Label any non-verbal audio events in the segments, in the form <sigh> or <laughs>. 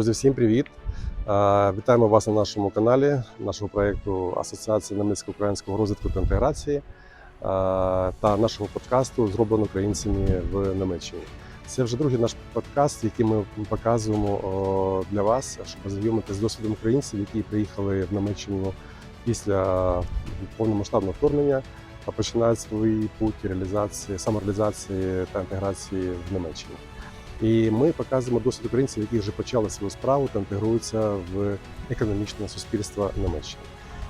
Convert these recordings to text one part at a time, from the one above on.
Друзі, всім привіт! Вітаємо вас на нашому каналі, нашого проєкту Асоціації намісько-українського розвитку та інтеграції та нашого подкасту зроблено українцями в Німеччині. Це вже другий наш подкаст, який ми показуємо для вас, щоб ознайомитися з досвідом українців, які приїхали в Німеччину після повномасштабного вторгнення починають свій путь реалізації, самореалізації та інтеграції в Німеччині. І ми показуємо досвід українців, які вже почали свою справу та інтегруються в економічне суспільство Німеччини.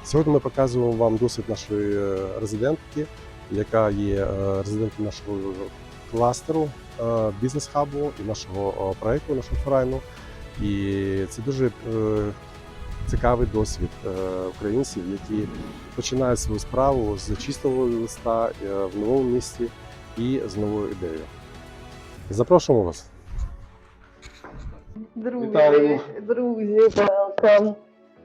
Сьогодні ми показуємо вам досвід нашої е, резидентки, яка є е, резиденткою нашого кластеру е, бізнес-хабу і нашого проекту, нашого фрайну. І це дуже цікавий досвід українців, які починають свою справу з чистого листа в новому місті і з новою ідеєю. Запрошуємо вас. Друзі, Вітаємо. друзі, welcome.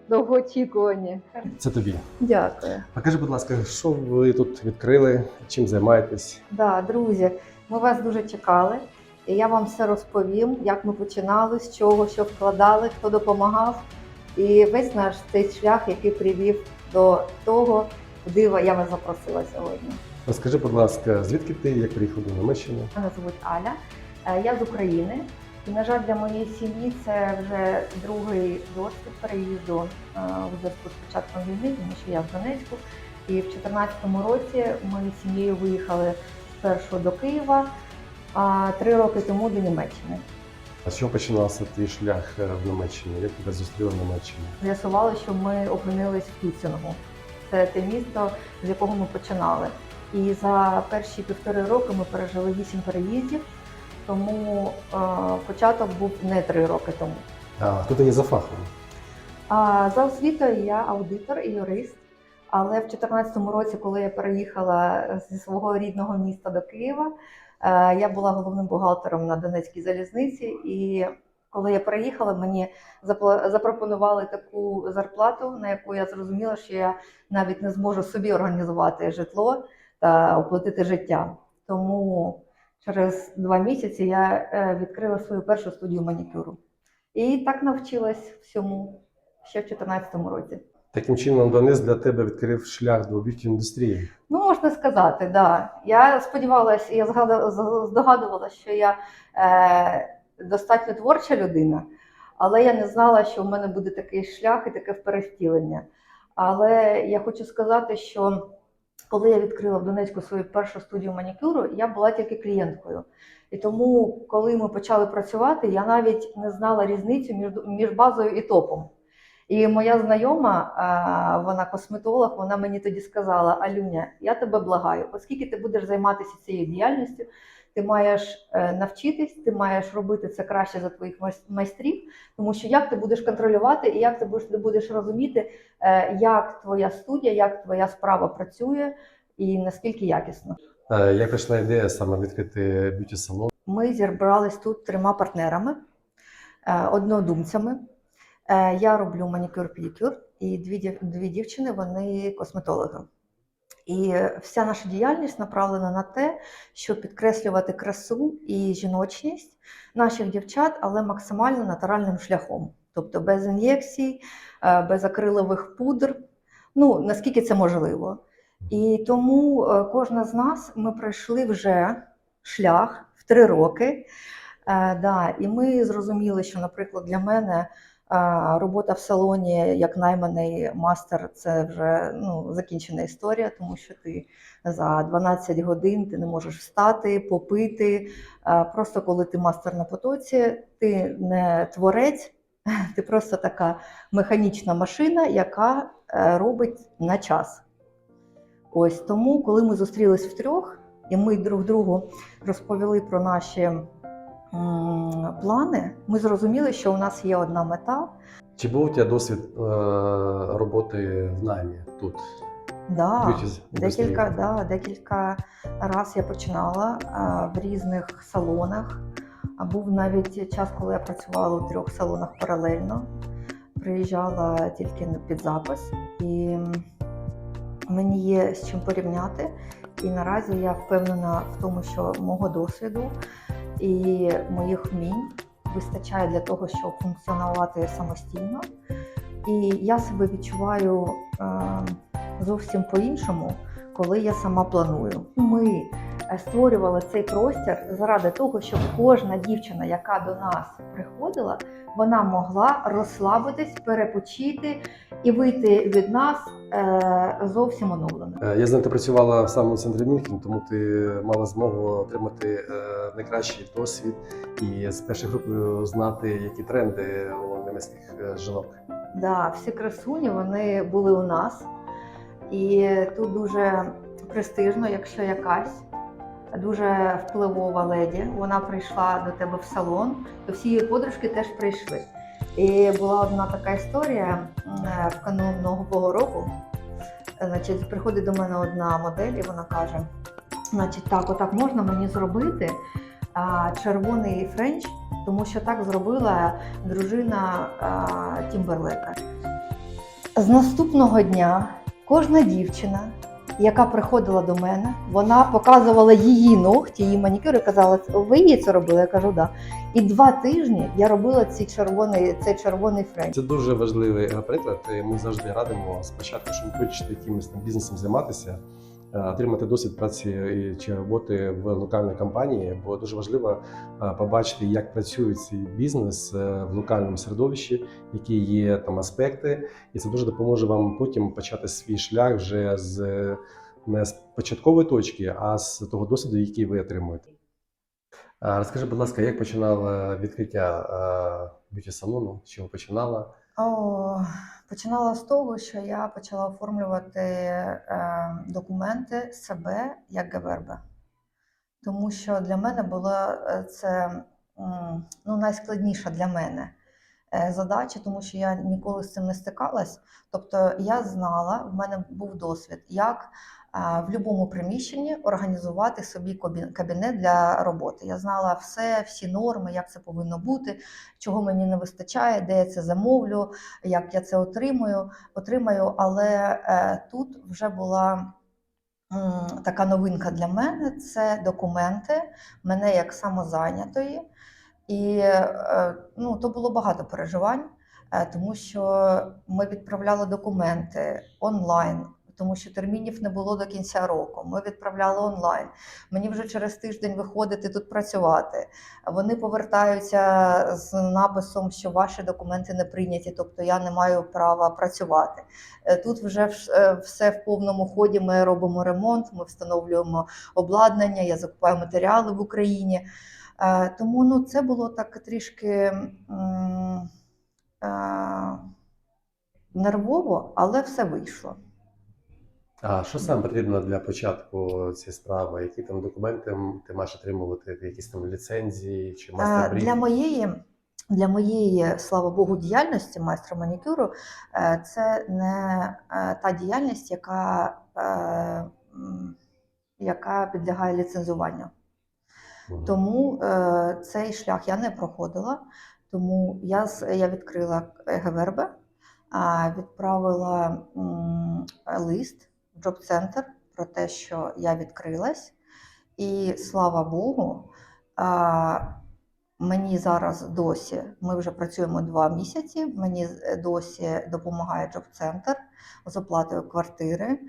Довгоочікувані. Це тобі. Дякую. Покажи, будь ласка, що ви тут відкрили, чим займаєтесь? Да, друзі, ми вас дуже чекали. І я вам все розповім, як ми починали, з чого, що вкладали, хто допомагав. І весь наш цей шлях, який привів до того, куди я вас запросила сьогодні. Розкажи, будь ласка, звідки ти як приїхав до Німеччини? Мене звуть Аля. Е, Я з України. І, на жаль, для моєї сім'ї це вже другий досвід переїзду е, у зв'язку з початком війни, тому що я в Донецьку. І в 2014 році ми з сім'єю виїхали спершу до Києва, а три роки тому до Німеччини. А з чого починався твій шлях е, в Німеччині? Як тебе зустріли в Німеччині? З'ясували, що ми опинились в Тюцінгу. Це те місто, з якого ми починали. І за перші півтори роки ми пережили вісім переїздів, тому е, початок був не три роки тому. А хто ти є за фахом? А за освітою я аудитор і юрист. Але в 2014 році, коли я переїхала зі свого рідного міста до Києва, е, я була головним бухгалтером на Донецькій залізниці. І коли я переїхала, мені запропонували таку зарплату, на яку я зрозуміла, що я навіть не зможу собі організувати житло та оплатити життя. Тому через два місяці я е, відкрила свою першу студію манікюру. І так навчилась всьому ще в 2014 році. Таким чином, Донець для тебе відкрив шлях до б'юті індустрії. Ну, можна сказати, да. Я сподівалася, я здогадувалася, що я е, достатньо творча людина, але я не знала, що в мене буде такий шлях і таке перевтілення. Але я хочу сказати, що коли я відкрила в Донецьку свою першу студію манікюру, я була тільки клієнткою. І тому, коли ми почали працювати, я навіть не знала різницю між, між базою і топом. І моя знайома, вона косметолог, вона мені тоді сказала: Алюня, я тебе благаю, оскільки ти будеш займатися цією діяльністю, ти маєш е, навчитись, ти маєш робити це краще за твоїх майс- майстрів, тому що як ти будеш контролювати і як ти будеш, ти будеш розуміти, е, як твоя студія, як твоя справа працює і наскільки якісно. Е, Як прийшла ідея саме відкрити б'юті салон? Ми зібрались тут трьома партнерами, однодумцями. Я роблю манікюр-педикюр, і дві, дві дівчини вони косметологи. І вся наша діяльність направлена на те, щоб підкреслювати красу і жіночність наших дівчат, але максимально натуральним шляхом, тобто без ін'єкцій, е, без акрилових пудр. Ну наскільки це можливо. І тому е, кожна з нас ми пройшли вже шлях в три роки. Е, да, і ми зрозуміли, що, наприклад, для мене робота в салоні як найманий мастер це вже ну, закінчена історія, тому що ти за 12 годин ти не можеш встати, попити. Просто коли ти мастер на потоці, ти не творець, <laughs> ти просто така механічна машина, яка е, робить на час. Ось тому, коли ми зустрілись втрьох, і ми друг другу розповіли про наші плани, ми зрозуміли, що у нас є одна мета. Чи був у тебе досвід е, роботи в наймі тут? Да, декілька, да, декілька раз я починала а, в різних салонах. А був навіть час, коли я працювала у трьох салонах паралельно. Приїжджала тільки на- під запис, і мені є з чим порівняти. І наразі я впевнена в тому, що мого досвіду і моїх вмінь вистачає для того, щоб функціонувати самостійно. І я себе відчуваю е, зовсім по-іншому, коли я сама планую. Ми створювали цей простір заради того, щоб кожна дівчина, яка до нас приходила, вона могла розслабитись, перепочити і вийти від нас е, зовсім оновленою. Е, Я знаю, ти працювала в самому центрі Мюнхен, тому ти мала змогу отримати е, найкращий досвід і з перших рук е, знати, які тренди у німецьких е, жінок. Да, всі красуні вони були у нас, і тут дуже престижно, якщо якась дуже впливова леді. Вона прийшла до тебе в салон, то всі її подружки теж прийшли. І була одна така історія е, в канун Нового року. Значить, приходить до мене одна модель, і вона каже: значить, так, отак можна мені зробити червоний френч, тому що так зробила дружина Тімберлека. З наступного дня кожна дівчина, яка приходила до мене, вона показувала її ногті, її манікюр і казала, ви її це робили? Я кажу, да. І два тижні я робила ці червоний, цей червоний френч. Це дуже важливий е, приклад. Ми завжди радимо спочатку, щоб хочете якимось бізнесом займатися, отримати досвід праці чи роботи в локальній компанії, бо дуже важливо е, побачити, як працює цей бізнес е, в локальному середовищі, які є там аспекти, і це дуже допоможе вам потім почати свій шлях вже з е, не з початкової точки, а з того досвіду, який ви отримуєте. Розкажи, будь ласка, як починала відкриття б'юті салону? З чого починала? Починала з того, що я почала оформлювати е, документи себе як ГВРБ. Тому що для мене була е, це ну, найскладніша для мене е, задача, тому що я ніколи з цим не стикалась. Тобто я знала, в мене був досвід, як в будь-якому приміщенні організувати собі кабінет для роботи. Я знала все, всі норми, як це повинно бути, чого мені не вистачає, де я це замовлю, як я це отримую, отримаю. Але е, тут вже була така новинка для мене: це документи мене як самозайнятої. І е, ну, то було багато переживань, е, тому що ми відправляли документи онлайн. Тому що термінів не було до кінця року. Ми відправляли онлайн. Мені вже через тиждень виходити тут працювати. Вони повертаються з написом, що ваші документи не прийняті, тобто я не маю права працювати. Е, Тут вже е, все в повному ході. Ми робимо ремонт, ми встановлюємо обладнання, я закупаю матеріали в Україні. Е, Тому ну, це було так трішки нервово, але все вийшло. А що саме потрібно для початку цієї справи? Які там документи ти маєш отримувати? Якісь там ліцензії чи мастер Для моєї, для моєї, слава Богу, діяльності майстра манікюру е, це не е, та діяльність, яка, е, яка підлягає ліцензуванню. Тому цей шлях я не проходила. Тому я, я відкрила ГВРБ, відправила лист джоб-центр про те, що я відкрилась. І слава Богу, мені зараз досі, ми вже працюємо два місяці. Мені досі допомагає джоб-центр з оплатою квартири.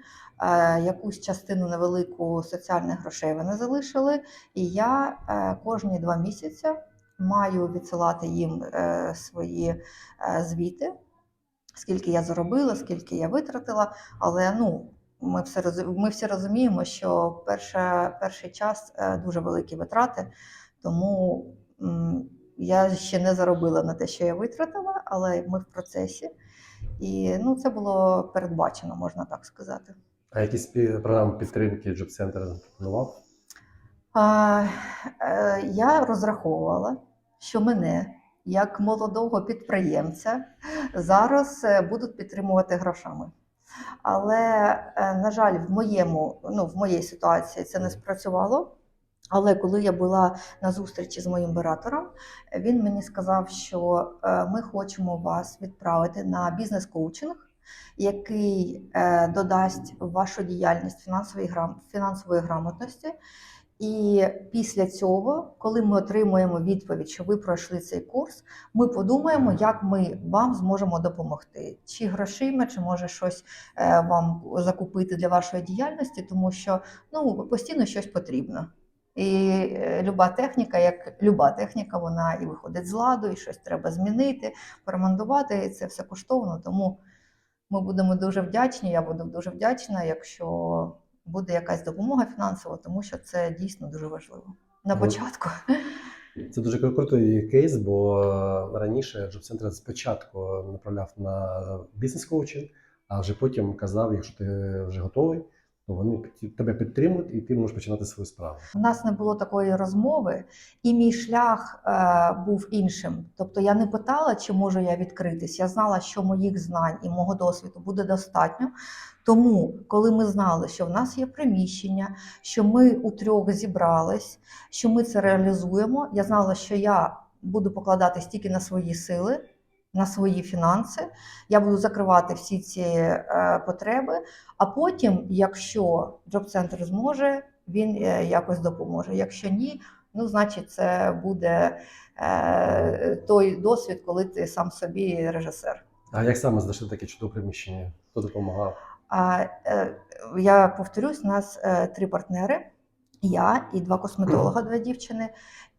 Е, Якусь частину невелику соціальних грошей вони залишили. І я е, кожні два місяці маю відсилати їм е, свої е, звіти, скільки я заробила, скільки я витратила. Але ну, ми, все, ми всі розуміємо, що перша, перший час е, дуже великі витрати, тому я ще не заробила на те, що я витратила, але ми в процесі. І ну, це було передбачено, можна так сказати. А якісь програми підтримки Center запропонував? А, е, я розраховувала, що мене, як молодого підприємця, зараз е, будуть підтримувати грошами. Але, е, на жаль, в моєму, ну, в моїй ситуації це не спрацювало. Але коли я була на зустрічі з моїм оператором, він мені сказав, що е, ми хочемо вас відправити на бізнес-коучинг, який е, додасть вашу діяльність фінансової грамотності І після цього, коли ми отримуємо відповідь, що ви пройшли цей курс, ми подумаємо, як ми вам зможемо допомогти, чи грошима, чи може щось е, вам закупити для вашої діяльності, тому що ну постійно щось потрібно. І е, люба техніка, як люба техніка, вона і виходить з ладу, і щось треба змінити, поремонтувати. І це все коштовно. Тому ми будемо дуже вдячні. Я буду дуже вдячна, якщо буде якась допомога фінансова, тому що це дійсно дуже важливо. На Ну, початку. <laughs> Це дуже крутий кейс, бо е, раніше джоб центр спочатку направляв на бізнес-коучинг, а вже потім казав, якщо ти вже готовий, то вони тебе підтримують і ти можеш починати свою справу. У нас не було такої розмови, і мій шлях е, був іншим. Тобто я не питала, чи можу я відкритись. Я знала, що моїх знань і мого досвіду буде достатньо. Тому, коли ми знали, що в нас є приміщення, що ми у трьох зібрались, що ми це реалізуємо, я знала, що я буду покладатись тільки на свої сили, на свої фінанси. Я буду закривати всі ці е, потреби. А потім, якщо джоб-центр зможе, він е, якось допоможе. Якщо ні, ну значить це буде е, той досвід, коли ти сам собі режисер. А як саме знайшли таке чудове приміщення? Хто допомагав? А я повторюсь, у нас три партнери: я і два косметолога, <clears throat> дві дівчини.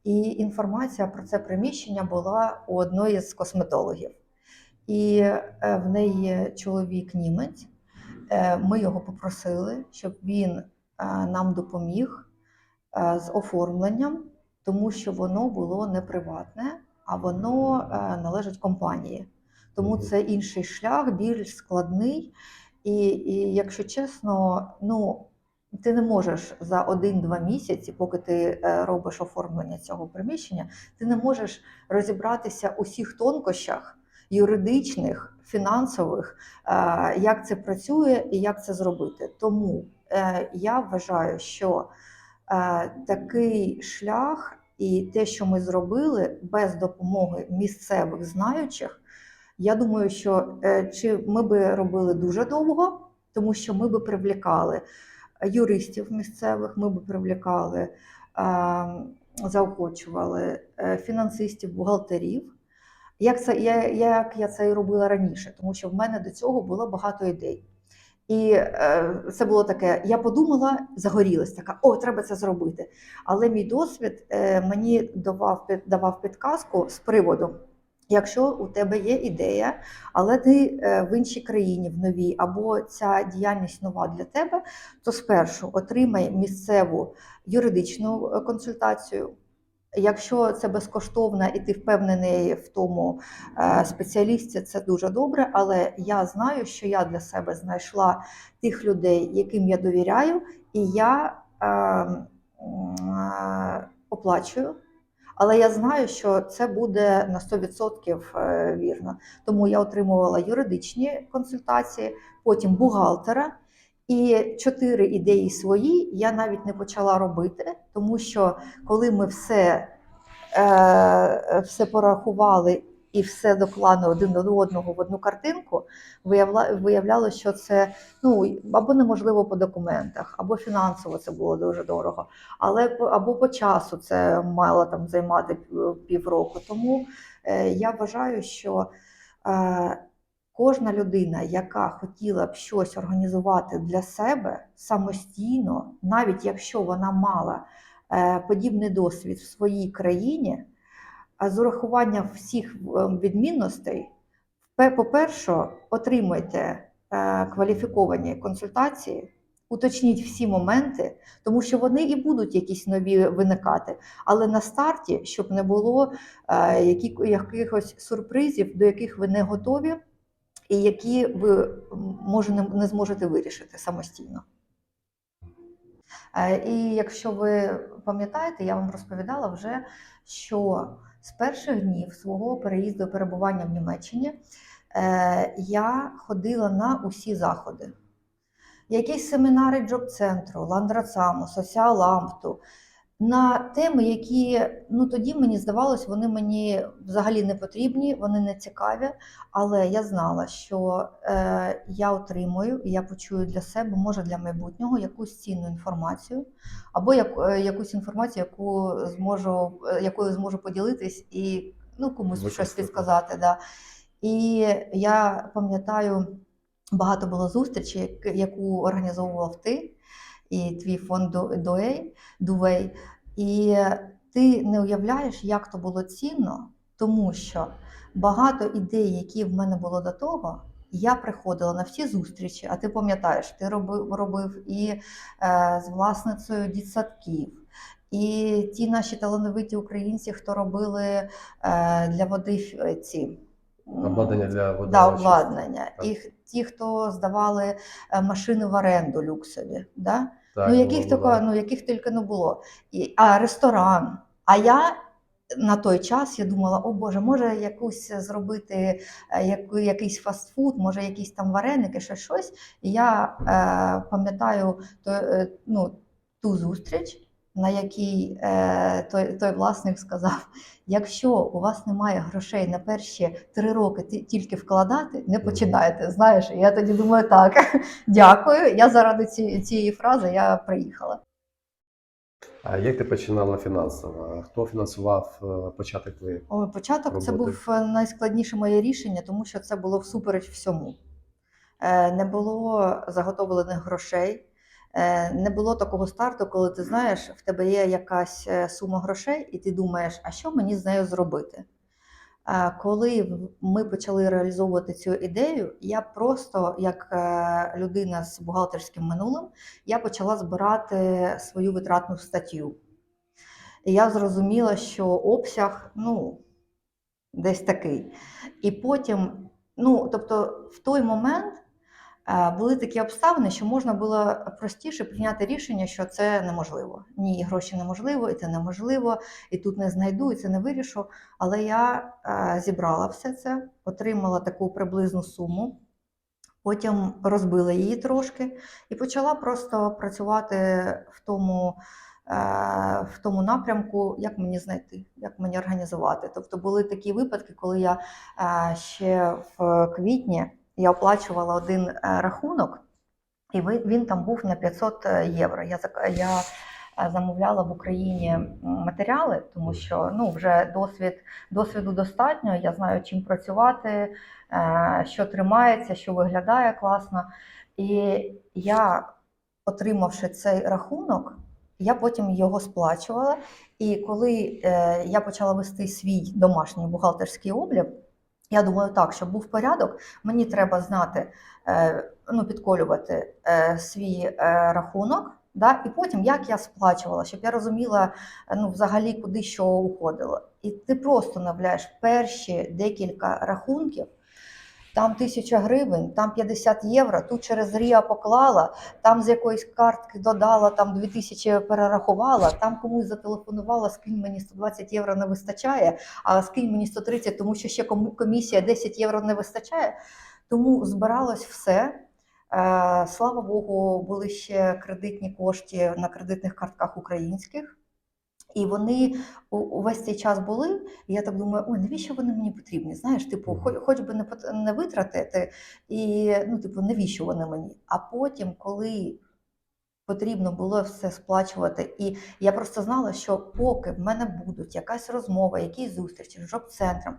І інформація про це приміщення була у одної з косметологів. І е, в неї є чоловік німець. Е, Ми його попросили, щоб він е, нам допоміг з оформленням, тому що воно було не приватне, а воно належить компанії. Тому це інший шлях, більш складний. І, і якщо чесно, ну ти не можеш за один-два місяці, поки ти е, робиш оформлення цього приміщення, ти не можеш розібратися у всіх тонкощах юридичних, фінансових, е, як це працює і як це зробити. Тому е, я вважаю, що такий шлях і те, що ми зробили без допомоги місцевих знаючих. Я думаю, що чи ми би робили дуже довго, тому що ми би привлікали юристів місцевих, ми би привлікали, е, заохочували е, фінансистів, бухгалтерів. Як це я, як я це і робила раніше, тому що в мене до цього було багато ідей. І е, це було таке: я подумала, загорілась така, о, треба це зробити. Але мій досвід е, мені давав, давав підказку з приводу. Якщо у тебе є ідея, але ти е, в іншій країні, в новій, або ця діяльність нова для тебе, то спершу отримай місцеву юридичну е, консультацію. Якщо це безкоштовно і ти впевнений в тому е, спеціалісті, це дуже добре. Але я знаю, що я для себе знайшла тих людей, яким я довіряю, і я е, е, оплачую. Але я знаю, що це буде на 100% е, вірно. Тому я отримувала юридичні консультації, потім бухгалтера. І чотири ідеї свої я навіть не почала робити, тому що коли ми все, е, все порахували і все доклали один до одного в одну картинку, виявляло, що це ну, або неможливо по документах, або фінансово це було дуже дорого, але або по часу це мало там займати півроку. Тому е, я вважаю, що е, кожна людина, яка хотіла б щось організувати для себе самостійно, навіть якщо вона мала е, подібний досвід в своїй країні, а з урахуванням всіх е, відмінностей, по-перше, отримуйте е, кваліфіковані консультації. Уточніть всі моменти, тому що вони і будуть якісь нові виникати. Але на старті, щоб не було е, якихось сюрпризів, до яких ви не готові, і які ви може не, зможете вирішити самостійно. І якщо ви пам'ятаєте, я вам розповідала вже, що з перших днів свого переїзду перебування в Німеччині е, я ходила на усі заходи. Якісь семінари джоб-центру, ландрацаму, соціалампту. На теми, які ну тоді мені здавалось, вони мені взагалі не потрібні, вони не цікаві. Але я знала, що е, я отримую і я почую для себе, може для майбутнього, якусь цінну інформацію, або як, е, якусь інформацію, яку зможу, е, якою зможу поділитись і ну, комусь щось Використати. підсказати. Да. І я пам'ятаю, багато було зустрічей, яку організовував ти і твій фонд Ду- Дуей, І ти не уявляєш, як то було цінно, тому що багато ідей, які в мене було до того, я приходила на всі зустрічі, а ти пам'ятаєш, ти робив, робив і е, з власницею дітсадків, і ті наші талановиті українці, хто робили е, для води е, ці Обладнання для води. да, обладнання, Так. і ті, хто здавали е, машини в оренду люксові. Да? Так, ну, яких було, тільки, да. ну, яких тільки не було. І, а ресторан. А я на той час я думала, о Боже, може якусь зробити е, яку, якийсь фастфуд, може якісь там вареники, ще щось. І я е, пам'ятаю то, е, ну, ту зустріч, на якій е, той, той власник сказав: <laughs> якщо у вас немає грошей на перші три роки ті- тільки вкладати, не починайте. Знаєш, я тоді думаю, так, <laughs> дякую. Я заради ці, цієї фрази я приїхала. А як ти починала фінансово? Хто фінансував е, початок твоєї? Ой, початок це був е, найскладніше моє рішення, тому що це було всупереч всьому. Не було заготовлених грошей, не було такого старту, коли ти знаєш, в тебе є якась е, сума грошей, і ти думаєш, а що мені з нею зробити? Е, Коли ми почали реалізовувати цю ідею, я просто, як е, людина з бухгалтерським минулим, я почала збирати свою витратну статтю. І я зрозуміла, що обсяг ну, десь такий. І потім, ну, тобто, в той момент е, були такі обставини, що можна було простіше прийняти рішення, що це неможливо. Ні, гроші неможливо, і це неможливо, і тут не знайду, і це не вирішу. Але я е, зібрала все це, отримала таку приблизну суму. Потім розбила її трошки і почала просто працювати в тому, е, в тому напрямку, як мені знайти, як мені організувати. Тобто були такі випадки, коли я е, ще в квітні я оплачувала один е, рахунок, і він там був на 500 євро. Я, я е, замовляла в Україні матеріали, тому що ну, вже досвід, досвіду достатньо, я знаю, чим працювати, е, що тримається, що виглядає класно. І я, отримавши цей рахунок, я потім його сплачувала. І коли е, я почала вести свій домашній бухгалтерський облік, я думаю, так, щоб був порядок, мені треба знати, е, ну, підколювати е, свій е, рахунок, да, і потім як я сплачувала, щоб я розуміла ну, взагалі, куди що уходило. І ти просто навляєш перші декілька рахунків. Там тисяча гривень, там 50 євро, тут через Ріа поклала, там з якоїсь картки додала, там 2000 перерахувала, там комусь зателефонувала, скинь мені 120 євро не вистачає, а скинь мені 130, тому що ще комісія 10 євро не вистачає. Тому збиралось все. Е, Слава Богу, були ще кредитні кошти на кредитних картках українських. І вони увесь цей час були, і я так думаю, ой, навіщо вони мені потрібні? Знаєш, типу, хоч, хоч би не, не витратити, і ну, типу, навіщо вони мені? А потім, коли потрібно було все сплачувати, і я просто знала, що поки в мене будуть якась розмова, якісь зустрічі з жоп-центром,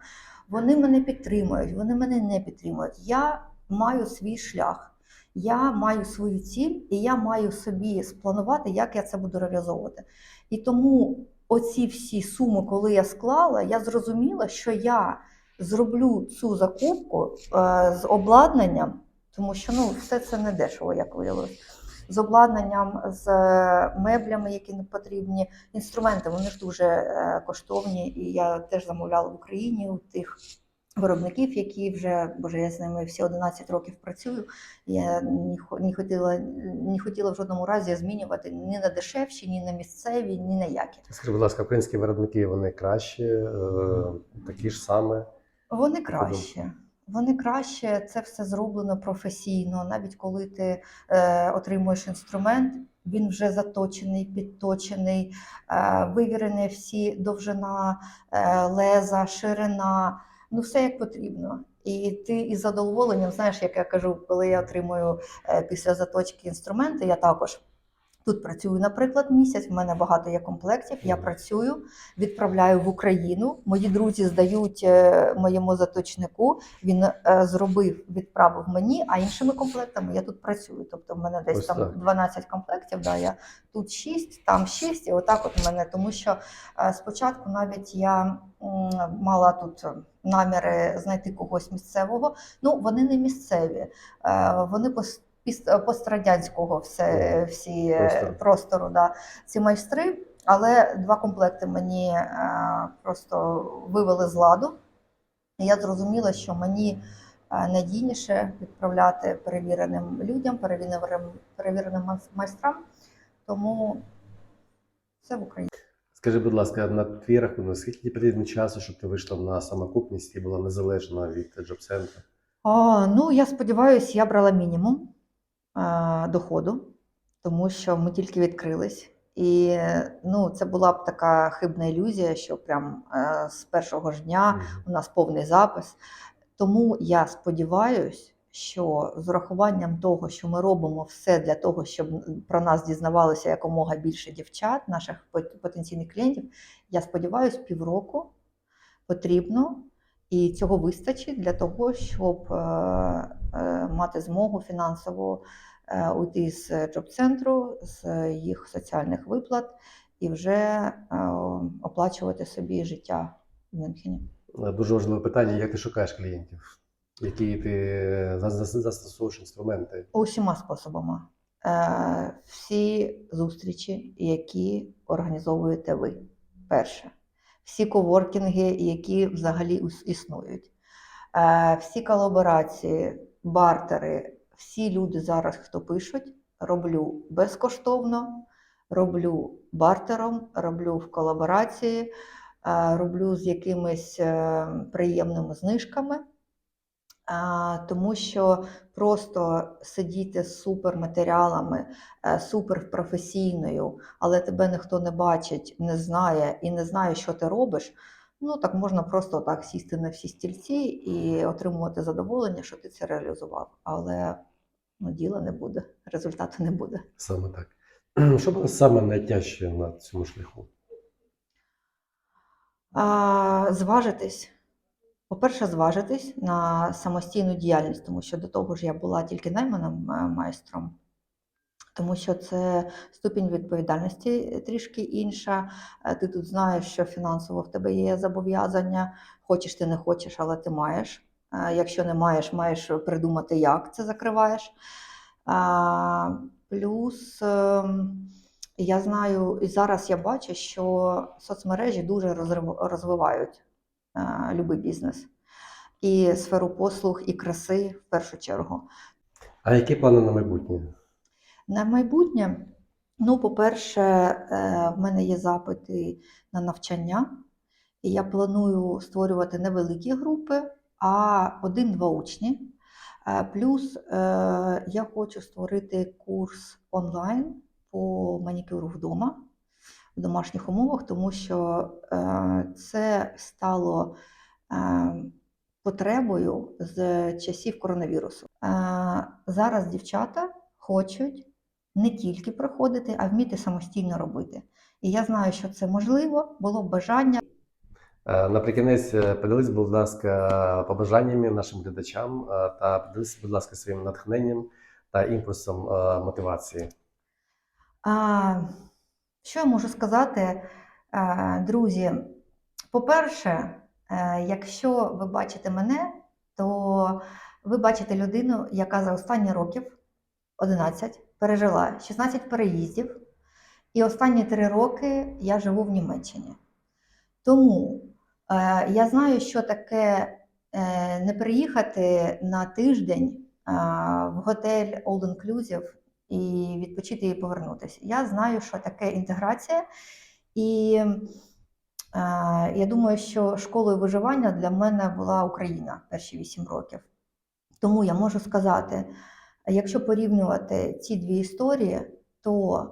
вони мене підтримують, вони мене не підтримують. Я маю свій шлях. Я маю свою ціль, і я маю собі спланувати, як я це буду реалізовувати. І тому оці всі суми, коли я склала, я зрозуміла, що я зроблю цю закупку е, з обладнанням, тому що ну, все це не дешево, як виявилось. З обладнанням, з е, меблями, які не потрібні, інструменти, вони ж дуже е, коштовні, і я теж замовляла в Україні у тих виробників, які вже, боже, я з ними всі 11 років працюю. Я не, хо- хотіла, не хотіла в жодному разі змінювати ні на дешевші, ні на місцеві, ні на які. Скажи, будь ласка, українські виробники вони кращі, е, такі ж саме. Вони краще. Вони краще, це все зроблено професійно. Навіть коли ти е, отримуєш інструмент, він вже заточений, підточений, е, вивірені всі довжина, е, леза, ширина, ну все як потрібно. І ти із задоволенням, знаєш, як я кажу, коли я отримую е, після заточки інструменти, я також тут працюю, наприклад, місяць. В мене багато є комплектів. Я працюю, відправляю в Україну. Мої друзі здають е, моєму заточнику. Він е, зробив, відправив мені, а іншими комплектами я тут працюю. Тобто, в мене десь Ось там так. 12 комплектів. Да, я тут 6, там 6, і отак от в мене. Тому що е, спочатку навіть я мала тут наміри знайти когось місцевого. Ну, вони не місцеві, вони пострадянського все, всі е, Простору. простору, да, ці майстри. Але два комплекти мені е, просто вивели з ладу. І я зрозуміла, що мені е, надійніше відправляти перевіреним людям, перевіреним, перевіреним майстрам. Тому це в Україні. Скажи, будь ласка, на твій рахунок, скільки потрібно часу, щоб ти вийшла на самокупність і була незалежна від джоб-центру? Ну, я сподіваюся, я брала мінімум е, доходу, тому що ми тільки відкрились. І ну, це була б така хибна ілюзія, що прям е, з першого ж дня у нас повний запис. Тому я сподіваюся, що з урахуванням того, що ми робимо все для того, щоб про нас дізнавалося якомога більше дівчат, наших потенційних клієнтів, я сподіваюся, півроку потрібно, і цього вистачить для того, щоб е, е, мати змогу фінансово е, уйти з джоб-центру, з їх соціальних виплат і вже оплачувати собі життя в Мюнхені. Дуже важливе питання: як ти шукаєш клієнтів? Які ти за- за- застосовуєш інструменти? Усіма способами. Всі зустрічі, які організовуєте ви. Перше. Всі коворкінги, які взагалі існують. Е, всі колаборації, бартери, всі люди зараз, хто пишуть, роблю безкоштовно, роблю бартером, роблю в колаборації, е, роблю з якимись е, приємними знижками. Тому що просто сидіти з суперматеріалами, е, суперпрофесійною, але тебе ніхто не бачить, не знає і не знає, що ти робиш. Ну так можна просто так сісти на всі стільці і отримувати задоволення, що ти це реалізував. Але ну, діла не буде, результату не буде. Саме так. Що було саме найтяжче на цьому шляху? А, зважитись. По-перше, зважитись на самостійну діяльність, тому що до того ж я була тільки найманим е, майстром, тому що це ступінь відповідальності трішки інша. Е, Ти тут знаєш, що фінансово в тебе є зобов'язання, хочеш ти не хочеш, але ти маєш. Е, Якщо не маєш, маєш придумати, як це закриваєш. Плюс ем, я знаю, і зараз я бачу, що соцмережі дуже розвивають любий бізнес. І сферу послуг, і краси в першу чергу. А які плани на майбутнє? На майбутнє, ну, по-перше, е, в мене є запити на навчання, і я планую створювати невеликі групи, а один-два учні. Е, Плюс е, я хочу створити курс онлайн по манікюру вдома в домашніх умовах, тому що е, це стало е, потребою з часів коронавірусу. Е, Зараз дівчата хочуть не тільки приходити, а вміти самостійно робити. І я знаю, що це можливо, було б бажання. Наприкінець поділись, будь ласка, побажаннями нашим глядачам та поділись, будь ласка, своїм натхненням та імпульсом мотивації. А, що я можу сказати, Е, друзі? По-перше, е, якщо ви бачите мене, то ви бачите людину, яка за останні років 11 пережила 16 переїздів, і останні 3 роки я живу в Німеччині. Тому е, я знаю, що таке не приїхати на тиждень в готель All Inclusive і відпочити і повернутися. Я знаю, що таке інтеграція, і е, я думаю, що школою виживання для мене була Україна перші 8 років. Тому я можу сказати, якщо порівнювати ці дві історії, то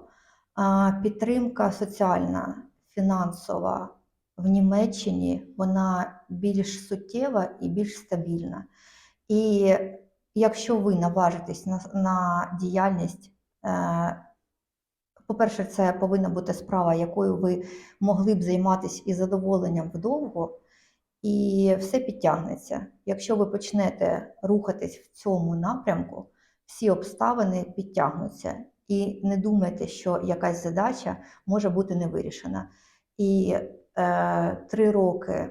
а, підтримка соціальна, фінансова в Німеччині вона більш суттєва і більш стабільна. І якщо ви наважитесь на, на діяльність, е, по-перше, це повинна бути справа, якою ви могли б займатися із задоволенням вдовго, і все підтягнеться. Якщо ви почнете рухатись в цьому напрямку, всі обставини підтягнуться. І не думайте, що якась задача може бути не вирішена. І е, три роки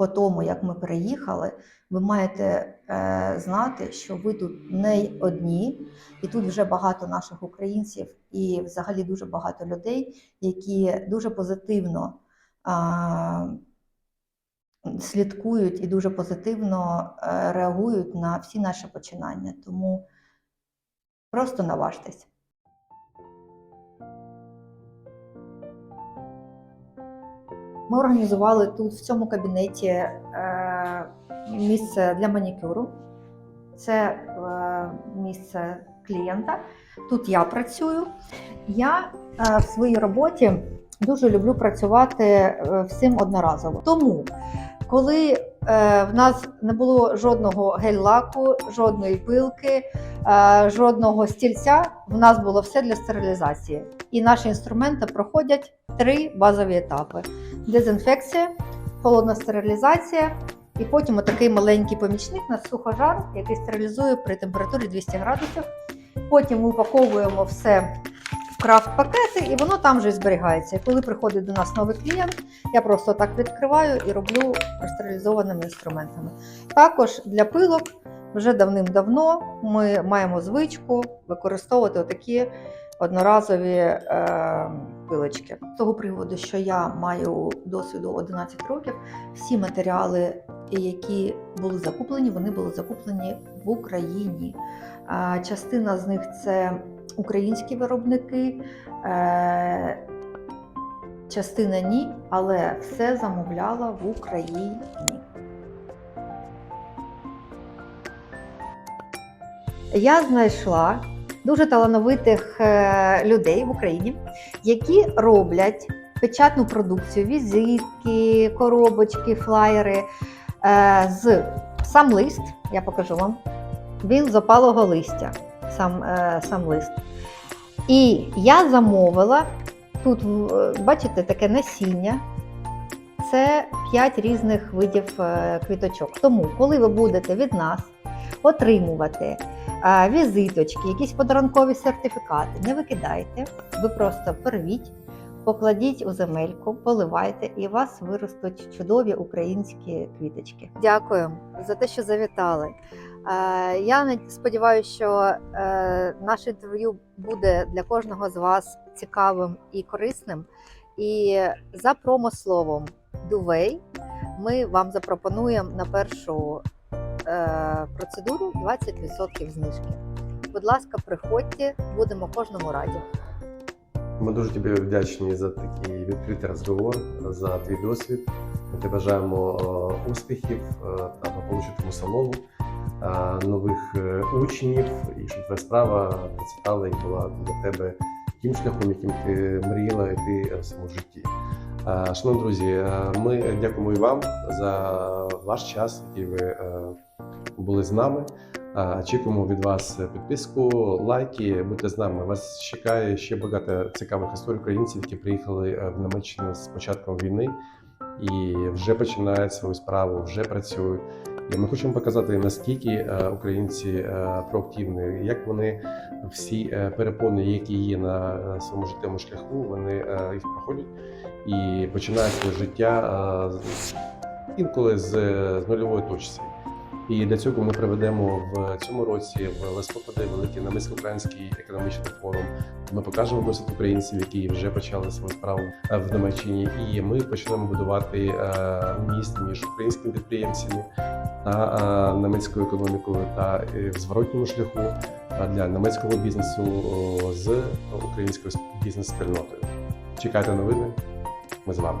по тому, як ми переїхали, ви маєте е, знати, що ви тут не одні, і тут вже багато наших українців, і взагалі дуже багато людей, які дуже позитивно а, слідкують і дуже позитивно е, реагують на всі наші починання. Тому просто наважтесь. Ми організували тут, в цьому кабінеті, е, місце для манікюру. Це е, місце клієнта. Тут я працюю. Я е, в своїй роботі дуже люблю працювати всім одноразово. Тому, коли в нас не було жодного гель-лаку, жодної пилки, жодного стільця, в нас було все для стерилізації. І наші інструменти проходять три базові етапи: дезінфекція, холодна стерилізація. І потім отакий маленький помічник на сухожар, який стерилізує при температурі 200 градусів. Потім ми упаковуємо все в крафт-пакети, і воно там же зберігається. І коли приходить до нас новий клієнт, я просто так відкриваю і роблю простерилізованими інструментами. Також для пилок вже давним-давно ми маємо звичку використовувати такі одноразові е, пилочки. З того приводу, що я маю досвіду 11 років, всі матеріали, які були закуплені, вони були закуплені в Україні. Е, частина з них це українські виробники, е, частина ні, але все замовляла в Україні. Я знайшла дуже талановитих е, людей в Україні, які роблять печатну продукцію, візитки, коробочки, флаєри е, з сам лист. Я покажу вам. Він з опалого листя, сам, е, сам лист. І я замовила тут, бачите, таке насіння. Це 5 різних видів квіточок. Тому, коли ви будете від нас отримувати візиточки, якісь подарункові сертифікати. Не викидайте, ви просто порвіть, покладіть у земельку, поливайте, і у вас виростуть чудові українські квіточки. Дякую за те, що завітали. Я сподіваюся, що е, наше інтерв'ю буде для кожного з вас цікавим і корисним. І за промословом Дувей ми вам запропонуємо на першу процедуру 20% знижки. Будь ласка, приходьте, будемо кожному раді. Ми дуже тобі вдячні за такий відкритий розговор, за твій досвід. Ми тебе бажаємо е, успіхів е, та благополучному салону, е, нових е, учнів, і щоб твоя справа процвітала і була для тебе тим шляхом, яким ти мріяла йти в своєму житті. Е, Шановні друзі, е, ми дякуємо і вам за ваш час, який ви е, були з нами. Очікуємо від вас підписку, лайки. Будьте з нами. Вас чекає ще багато цікавих історій українців, які приїхали е, в Німеччину з початком війни і вже починають свою справу, вже працюють. І ми хочемо показати, наскільки е, українці е, проактивні, як вони всі перепони, які є на своєму життєвому шляху, вони їх проходять і починають своє життя інколи з нульової точки. І для цього ми проведемо в цьому році в листопаді великий намисько-український економічний форум. Ми покажемо досвід українців, які вже почали свою справу е, в Німеччині, і ми почнемо будувати е, міст між українськими підприємцями та е, німецькою економікою та в зворотньому шляху для німецького бізнесу з українською бізнес-спільнотою. Чекайте новини. Ми з вами.